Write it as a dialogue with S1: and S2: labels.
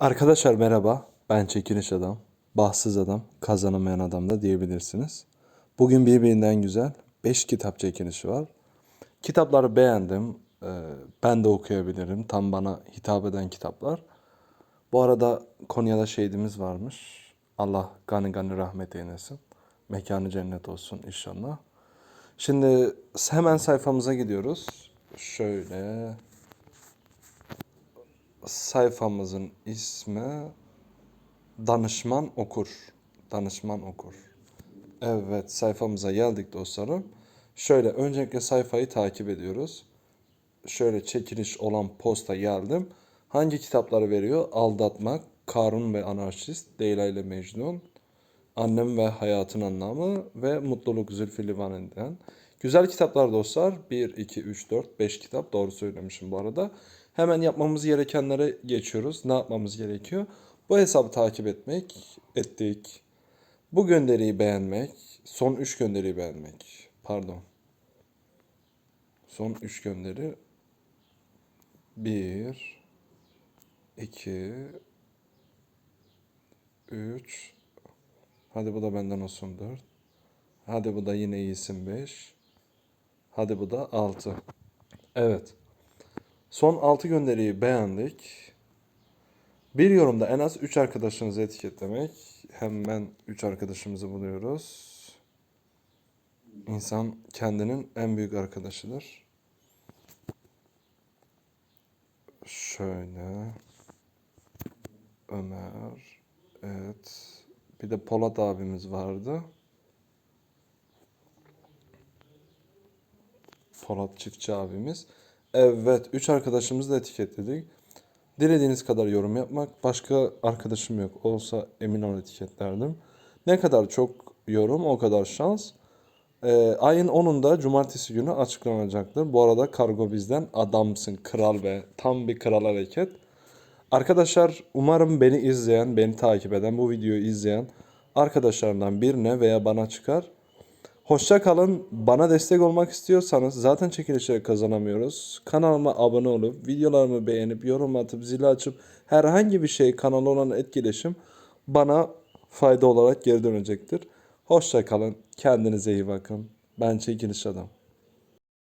S1: Arkadaşlar merhaba. Ben çekiliş adam. Bahtsız adam, kazanamayan adam da diyebilirsiniz. Bugün birbirinden güzel 5 kitap çekilişi var. Kitapları beğendim. Ee, ben de okuyabilirim. Tam bana hitap eden kitaplar. Bu arada Konya'da şehidimiz varmış. Allah gani gani rahmet eylesin. Mekanı cennet olsun inşallah. Şimdi hemen sayfamıza gidiyoruz. Şöyle sayfamızın ismi Danışman Okur. Danışman Okur. Evet sayfamıza geldik dostlarım. Şöyle öncelikle sayfayı takip ediyoruz. Şöyle çekiliş olan posta geldim. Hangi kitapları veriyor? Aldatmak, Karun ve Anarşist, Leyla ile Mecnun, Annem ve Hayatın Anlamı ve Mutluluk Zülfü Livaneli'den. Güzel kitaplar dostlar. 1, 2, 3, 4, 5 kitap. Doğru söylemişim bu arada. Hemen yapmamız gerekenlere geçiyoruz. Ne yapmamız gerekiyor? Bu hesabı takip etmek, ettik. Bu gönderiyi beğenmek, son 3 gönderiyi beğenmek. Pardon. Son 3 gönderi. 1, 2, 3, Hadi bu da benden olsun 4. Hadi bu da yine iyisin 5. Hadi bu da 6. Evet. Son 6 gönderiyi beğendik. Bir yorumda en az 3 arkadaşınızı etiketlemek. Hemen 3 arkadaşımızı buluyoruz. İnsan kendinin en büyük arkadaşıdır. Şöyle. Ömer. Evet. Bir de Polat abimiz vardı. Polat Çiftçi abimiz. Evet, üç arkadaşımızı da etiketledik. Dilediğiniz kadar yorum yapmak. Başka arkadaşım yok. Olsa emin ol etiketlerdim. Ne kadar çok yorum o kadar şans. Ee, ayın 10'unda cumartesi günü açıklanacaktır. Bu arada kargo bizden adamsın kral ve tam bir kral hareket. Arkadaşlar umarım beni izleyen, beni takip eden, bu videoyu izleyen arkadaşlarından birine veya bana çıkar. Hoşça kalın. Bana destek olmak istiyorsanız zaten çekilişleri kazanamıyoruz. Kanalıma abone olup videolarımı beğenip yorum atıp zili açıp herhangi bir şey kanala olan etkileşim bana fayda olarak geri dönecektir. Hoşça kalın. Kendinize iyi bakın. Ben çekiliş adam.